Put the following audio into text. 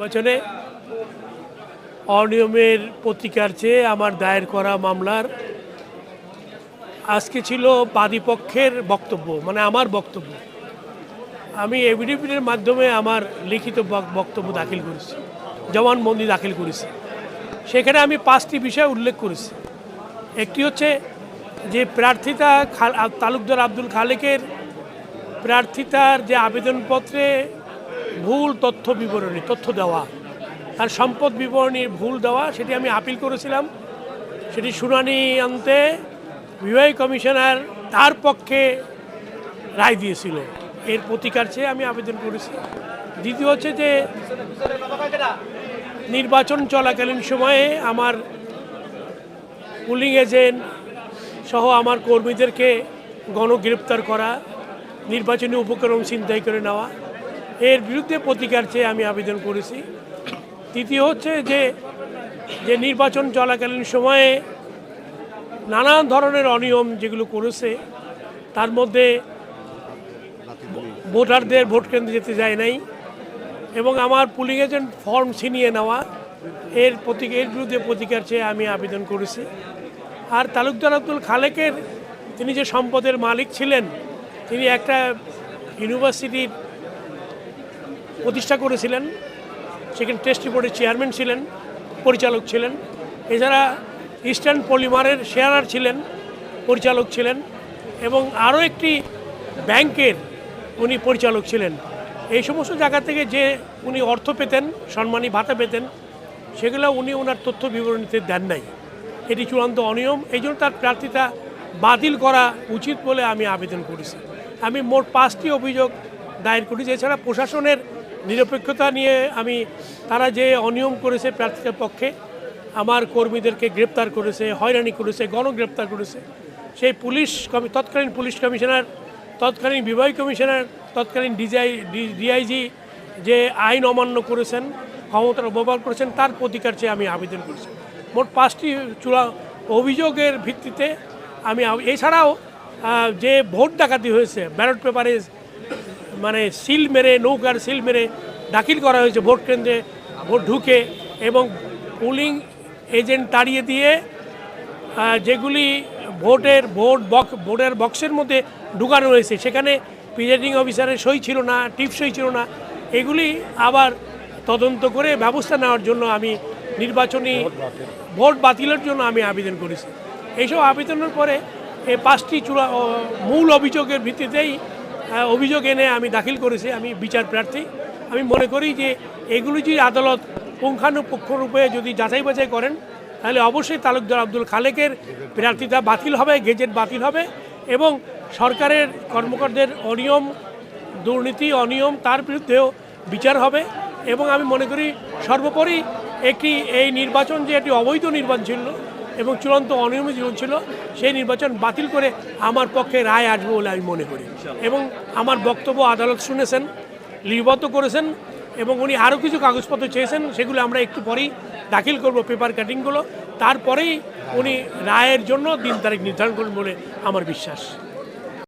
নির্বাচনে অনিয়মের প্রতিকার চেয়ে আমার দায়ের করা মামলার আজকে ছিল বাদীপক্ষের বক্তব্য মানে আমার বক্তব্য। আমি এভিডেভিটের মাধ্যমে আমার লিখিত বক- বক্তব্য দাখিল করেছি জবানবন্দি দাখিল করেছি। সেখানে আমি পাঁচটি বিষয় উল্লেখ করেছি। একটি হচ্ছে যে প্রার্থিতা তালুকদার আব্দুল খালেকের প্রার্থিতার যে আবেদনপত্রে ভুল তথ্য বিবরণী, তথ্য দেওয়া। তার সম্পদ বিবরণী ভুল দেওয়া, সেটি আমি আপিল করেছিলাম। সেটি শুনানি আনতে বিবাহী কমিশনার তার পক্ষে রায় দিয়েছিল। এর প্রতিকার চেয়ে আমি আবেদন করেছি। দ্বিতীয় হচ্ছে যে, নির্বাচন চলাকালীন সময়ে আমার পুলিং এজেন্ট সহ আমার কর্মীদেরকে গণগ্রেপ্তার করা, নির্বাচনী উপকরণ ছিনতাই করে নেওয়া এর বিরুদ্ধে প্রতিকার চেয়ে আমি আবেদন করেছি। তৃতীয় হচ্ছে যে যে নির্বাচন চলাকালীন সময়ে নানান ধরনের অনিয়ম যেগুলো করেছে, তার মধ্যে ভোটারদের ভোট কেন্দ্রে যেতে যায় নাই এবং আমার পুলিং এজেন্ট ফর্ম ছিনিয়ে নেওয়া, এর প্রতি, এর বিরুদ্ধে প্রতিকার চেয়ে আমি আবেদন করেছি। আর তালুকদার আব্দুল খালেকের তিনি যে সম্পদের মালিক ছিলেন, তিনি একটা ইউনিভার্সিটির প্রতিষ্ঠা করেছিলেন। সেখানে টেস্ট রিপোর্টের চেয়ারম্যান ছিলেন, পরিচালক ছিলেন। এছাড়া ইস্টার্ন পলিমারের শেয়ারার ছিলেন, পরিচালক ছিলেন এবং আরও একটি ব্যাংকের উনি পরিচালক ছিলেন। এই সমস্ত জায়গা থেকে যে উনি অর্থ পেতেন, সম্মানী ভাতা পেতেন, সেগুলো উনি ওনার তথ্য বিবরণীতে দেন নাই। এটি চূড়ান্ত অনিয়ম। এই জন্য তার প্রার্থিতা বাতিল করা উচিত বলে আমি আবেদন করেছি। আমি মোট পাঁচটি অভিযোগ দায়ের করেছি। এছাড়া প্রশাসনের নিরপেক্ষতা নিয়ে আমি, তারা যে অনিয়ম করেছে প্রার্থীদের পক্ষে, আমার কর্মীদেরকে গ্রেপ্তার করেছে, হয়রানি করেছে, গণগ্রেপ্তার করেছে। সেই পুলিশ কমি- তৎকালীন পুলিশ কমিশনার, তৎকালীন বিবাহী কমিশনার, তৎকালীন ডিজাই ডিআইজি যে আইন অমান্য করেছেন, ক্ষমতার অপব্যবহার করেছেন, তার প্রতিকার চেয়ে আমি আবেদন করেছি। মোট পাঁচটি চূড়া অভিযোগের ভিত্তিতে আমি এছাড়াও যে ভোট ডাকাতি হয়েছে, ব্যালট পেপারে মানে সিল মেরে, নৌকার সিল মেরে দাখিল করা হয়েছে ভোট কেন্দ্রে, ভোট ঢুকে এবং পোলিং এজেন্ট তাড়িয়ে দিয়ে যেগুলি ভোটের ভোট বক্স ভোটের বক্সের মধ্যে ঢুকানো হয়েছে, সেখানে প্রিজাইডিং অফিসারের সই ছিল না, টিপ সই ছিল না, এগুলি আবার তদন্ত করে ব্যবস্থা নেওয়ার জন্য আমি নির্বাচনী ভোট বাতিলের জন্য আমি আবেদন করেছি। এইসব আবেদনের পরে এই পাঁচটি চূড়া মূল অভিযোগের ভিত্তিতেই অভিযোগ এনে আমি দাখিল করেছি, আমি বিচার প্রার্থী। আমি মনে করি যে এগুলি যদি আদালত পুঙ্খানুপুঙ্খরূপে যদি যাচাই বাছাই করেন, তাহলে অবশ্যই তালুকদার আব্দুল খালেকের প্রার্থিতা বাতিল হবে, গেজেট বাতিল হবে এবং সরকারের কর্মকর্তাদের অনিয়ম, দুর্নীতি, অনিয়ম তার বিরুদ্ধেও বিচার হবে এবং আমি মনে করি সর্বোপরি একটি এই নির্বাচন যে একটি অবৈধ নির্বাচন ছিল এবং চূড়ান্ত অনিয়মিত জীবন ছিল সেই নির্বাচন বাতিল করে আমার পক্ষে রায় আসবে বলে আমি মনে করি। এবং আমার বক্তব্য আদালত শুনেছেন, লিপিবদ্ধ করেছেন এবং উনি আরও কিছু কাগজপত্র চেয়েছেন, সেগুলো আমরা একটু পরেই দাখিল করব পেপার কাটিংগুলো। তারপরেই উনি রায়ের জন্য দিন তারিখ নির্ধারণ করবেন বলে আমার বিশ্বাস।